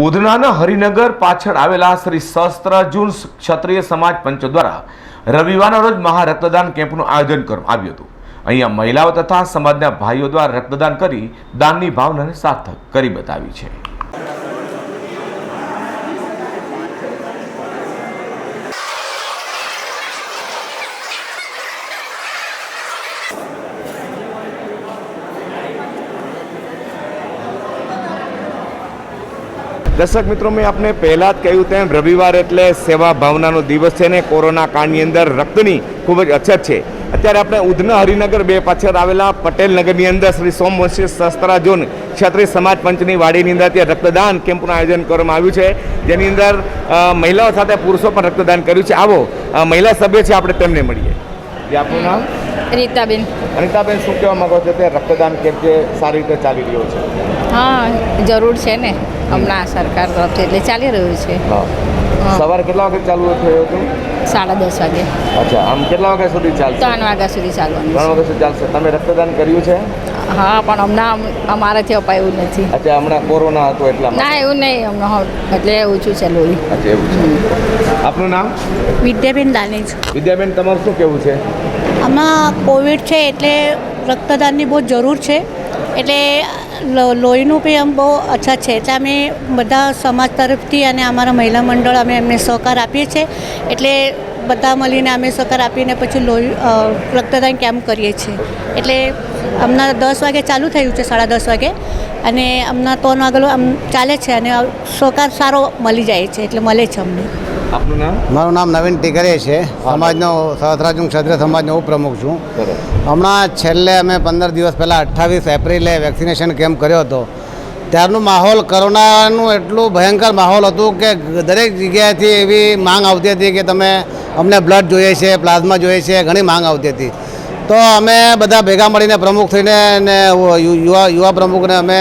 ઉધનાના હરિનગર પાછળ આવેલા શ્રી સહસ્ત્રજુન ક્ષત્રિય સમાજ પંચ દ્વારા રવિવારના રોજ મહા રક્તદાન કેમ્પનું આયોજન કરવામાં આવ્યું હતું. અહીંયા મહિલાઓ તથા સમાજના ભાઈઓ દ્વારા રક્તદાન કરી દાનની ભાવનાને સાર્થક કરી બતાવી છે. દર્શક મિત્રો મેં આપને પહેલાં જ કહ્યું તેમ રવિવાર એટલે સેવા ભાવનાનો દિવસ છે ને કોરોના કાળની અંદર રક્તની ખૂબ જ અછત છે. અત્યારે આપણે ઉધના હરિનગર બે પાછળ આવેલા પટેલ નગરની અંદર શ્રી સોમવંશી શસ્ત્રા ઝોન ક્ષત્રિય સમાજ પંચની વાડીની અંદર ત્યાં રક્તદાન કેમ્પનું આયોજન કરવામાં આવ્યું છે. જેની અંદર મહિલાઓ સાથે પુરુષો પણ રક્તદાન કર્યું છે. આવો મહિલા સભ્ય છે આપણે તેમને મળીએ. જે આપનું નામ? રીતાબેન અનિતાબેન શું કહેવા માંગો છો? તે રક્તદાન કેમ્પ જે સારી રીતે ચાલી રહ્યો છે. હા જરૂર છે ને. હમણાં સરકાર તરફથી એટલે ચાલી રહ્યું છે. સવારે કેટલા વાગે ચાલુ થયું હતું? સાડા દસ વાગે. અચ્છા આમ કેટલા વાગ્યા સુધી ચાલશે? ત્રણ વાગ્યા સુધી ચાલવાનું ત્રણ વાગ્યા સુધી ચાલશે. તમે રક્તદાન કર્યું છે? હા પણ હમણાં અમ- અમારાથી અપાયું નથી. અચ્છા હમણાં કોરોના હતો એટલા માટે ના એવું નહીં હમણાં એટલે ઓછું છે લોહી અચ્છા એવું છે. આપનું નામ? વિદ્યાબેન દાનેજ. વિદ્યાબેન તમારું શું કેવું છે? આમાં કોવિડ છે એટલે રક્તદાનની બહુ જરૂર છે. એટલે લોહીનું બી આમ બહુ અચ્છા છે. એટલે અમે બધા સમાજ તરફથી અને અમારા મહિલા મંડળ અમે એમને સહકાર આપીએ છીએ. એટલે બધા મળીને અમે સહકાર આપીને પછી લોહી રક્તદાન કેમ્પ કરીએ છીએ. એટલે હમણાં દસ વાગે ચાલુ થયું છે સાડા દસ વાગે. અને હમણાં ત્રણ વાગેલો આમ ચાલે છે અને સહકાર સારો મળી જાય છે એટલે મળે છે અમને. આપનું નામ? મારું નામ નવીન ટીકરે છે. સમાજનો સહસ્ત્રાજુંગ ક્ષત્રિય સમાજનો ઉપપ્રમુખ છું. હમણાં છેલ્લે અમે પંદર દિવસ પહેલાં અઠ્ઠાવીસ એપ્રિલે વેક્સિનેશન કેમ્પ કર્યો હતો. ત્યારનું માહોલ કોરોનાનું એટલું ભયંકર માહોલ હતું કે દરેક જગ્યાએથી એવી માંગ આવતી હતી કે તમે અમને બ્લડ જોઈએ છે, પ્લાઝમા જોઈએ છે, ઘણી માંગ આવતી હતી. તો અમે બધા ભેગા મળીને પ્રમુખ થઈને ને યુવા યુવા પ્રમુખને અમે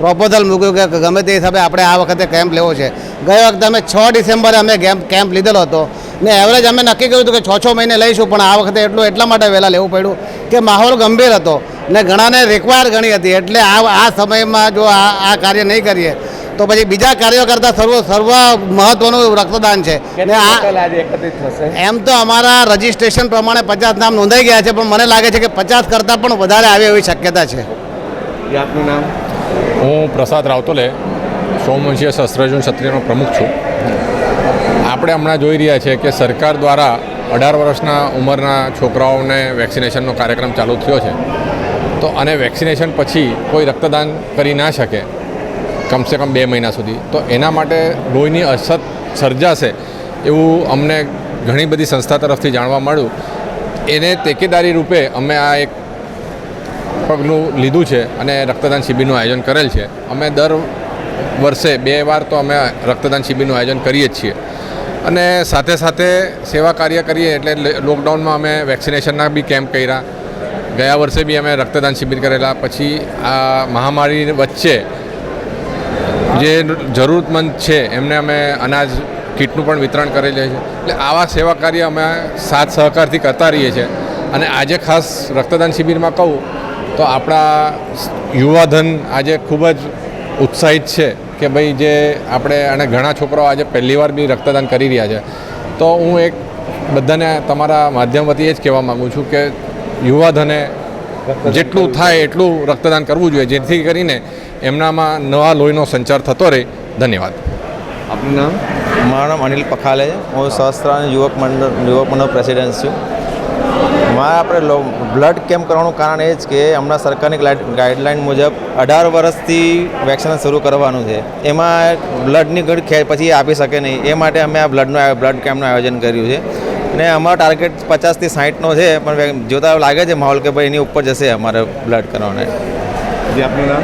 પ્રોપોઝલ મૂક્યું કે ગમે તે હિસાબે આપણે આ વખતે કેમ્પ લેવો છે. ગઈ વખતે અમે છ ડિસેમ્બરે અમે કેમ્પ કેમ્પ લીધેલો હતો. ને એવરેજ અમે નક્કી કર્યું હતું કે છ છ મહિને લઈશું, પણ આ વખતે એટલું એટલા માટે વહેલા લેવું પડ્યું કે માહોલ ગંભીર હતો ને ઘણાને રિક્વાયર ઘણી હતી. એટલે આ આ સમયમાં જો આ આ કાર્ય નહીં કરીએ તો પછી બીજા કાર્યો કરતાં સર્વ સર્વ મહત્ત્વનું રક્તદાન છે. ને આ ટકા આજે એકત્રિત થશે? એમ તો અમારા રજિસ્ટ્રેશન પ્રમાણે પચાસ નામ નોંધાઈ ગયા છે પણ મને લાગે છે કે પચાસ કરતાં પણ વધારે આવે એવી શક્યતા છે. આપનું નામ? હું પ્રસાદ રાવતોલે સોમવંશીય શસ્ત્રજન ક્ષત્રિયનો પ્રમુખ છું. આપણે હમણાં જોઈ રહ્યા છીએ કે સરકાર દ્વારા અઢાર વર્ષના ઉંમરના છોકરાઓને વેક્સિનેશનનો કાર્યક્રમ ચાલુ થયો છે. તો અને વેક્સિનેશન પછી કોઈ રક્તદાન કરી ના શકે, કમસે કમ બે મહિના સુધી. તો એના માટે લોહીની અછત સર્જાશે એવું અમને ઘણી બધી સંસ્થા તરફથી જાણવા મળ્યું. એને તેકેદારી રૂપે અમે આ એક પગલું લીધું છે અને રક્તદાન શિબિરનું આયોજન કરેલ છે. અમે દર વર્ષે બે વાર તો અમે રક્તદાન શિબિરનું આયોજન કરીએ જ છીએ. અને સાથે સાથે સેવા કાર્ય કરીએ એટલે લોકડાઉનમાં અમે વેક્સિનેશનના બી કેમ્પ કર્યા. ગયા વર્ષે બી અમે રક્તદાન શિબિર કરેલા. પછી આ મહામારી વચ્ચે જે જરૂરતમંદ છે, એમને અમે અનાજ કીટનું પણ વિતરણ કરેલી છે. એટલે આવા સેવા કાર્ય અમે સાથ સહકારથી કરતા રહીએ છીએ. અને આજે ખાસ રક્તદાન શિબિરમાં કહું તો આપણા યુવાધન આજે ખૂબ જ ઉત્સાહિત છે. કે ભાઈ જે આપણે અને ઘણા છોકરાઓ આજે પહેલીવાર બી રક્તદાન કરી રહ્યા છે. તો હું એક બધાને તમારા માધ્યમ વતી એ જ કહેવા માગું છું કે યુવાધને જેટલું થાય એટલું રક્તદાન કરવું જોઈએ જેથી કરીને એમનામાં નવા લોહીનો સંચાર થતો રહે. ધન્યવાદ. આપનું નામ? મારું નામ અનિલ પખાલે હું સહસ્ત્ર યુવક મંડળ યુવક મંડળ પ્રેસિડેન્ટ છું. મારે આપણે લો બ્લડ કેમ્પ કરવાનું કારણ એ જ કે હમણાં સરકારની ગાઈડલાઇન મુજબ અઢાર વર્ષથી વેક્સિન શરૂ કરવાનું છે. એમાં બ્લડની ઘડી ખે પછી આપી શકે નહીં. એ માટે અમે આ બ્લડનું બ્લડ કેમ્પનું આયોજન કર્યું છે. અને અમારો ટાર્ગેટ પચાસથી સાઠનો છે પણ જોતા લાગે છે માહોલ કે ભાઈ એની ઉપર જશે અમારે બ્લડ કરવાને. જે આપનું નામ?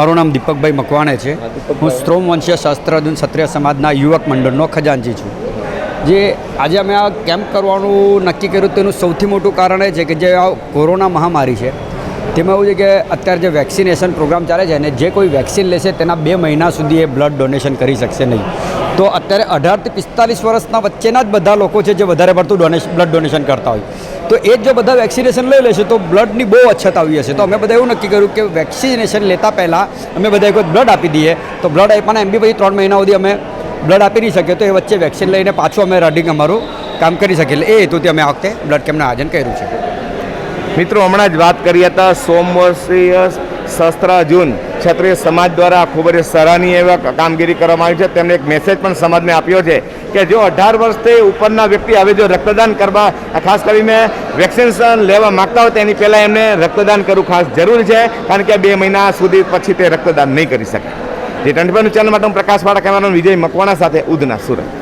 મારું નામ દીપકભાઈ મકવાણે છે. હું સ્ત્રોમ વંશીય શાસ્ત્રજન ક્ષત્રિય સમાજના યુવક મંડળનો ખજાનજી છું. જે આજે અમે આ કેમ્પ કરવાનું નક્કી કર્યું તેનું સૌથી મોટું કારણ એ છે કે જે આ કોરોના મહામારી છે, તેમાં એવું છે કે અત્યારે જે વેક્સિનેશન પ્રોગ્રામ ચાલે છે અને જે કોઈ વેક્સિન લેશે તેના બે મહિના સુધી એ બ્લડ ડોનેશન કરી શકશે નહીં. તો અત્યારે અઢારથી પિસ્તાલીસ વર્ષના વચ્ચેના જ બધા લોકો છે જે વધારે પડતું ડોનેશન બ્લડ ડોનેશન કરતા હોય. તો એ જ જો બધા વેક્સિનેશન લઈ લેશે તો બ્લડની બહુ અછત આવી હશે. તો અમે બધા એવું નક્કી કર્યું કે વેક્સિનેશન લેતા પહેલાં અમે બધા એક બ્લડ આપી દઈએ. તો બ્લડ આપ્યાના એમ બી પછી ત્રણ મહિના સુધી અમે બ્લડ આપી નહીં શકે તો એ વચ્ચે વેક્સિન લઈને પાછું અમે રનિંગ અમારું કામ કરી શકીએ. એ હેતુથી અમે આ વખતે બ્લડ કેમ્પનું આયોજન કર્યું છે. મિત્રો, હમણાં જ વાત કરી હતા સોમવર્ષીય શસ્ત્ર જૂન ક્ષત્રિય સમાજ દ્વારા ખૂબ જ સરાહનીય એવા કામગીરી કરવામાં આવી છે. તેમને એક મેસેજ પણ સમાજને આપ્યો છે કે જો અઢાર વર્ષથી ઉપરના વ્યક્તિ હવે જો રક્તદાન કરવા, ખાસ કરીને વેક્સિનેશન લેવા માગતા હોય તેની પહેલાં એમને રક્તદાન કરવું ખાસ જરૂરી છે, કારણ કે બે મહિના સુધી પછી તે રક્તદાન નહીં કરી શકે. જે ટ્વેન્ટી ચેનલ માટે હું કેમેરાનો વિજય મકવાણા સાથે ઉધના સુરત.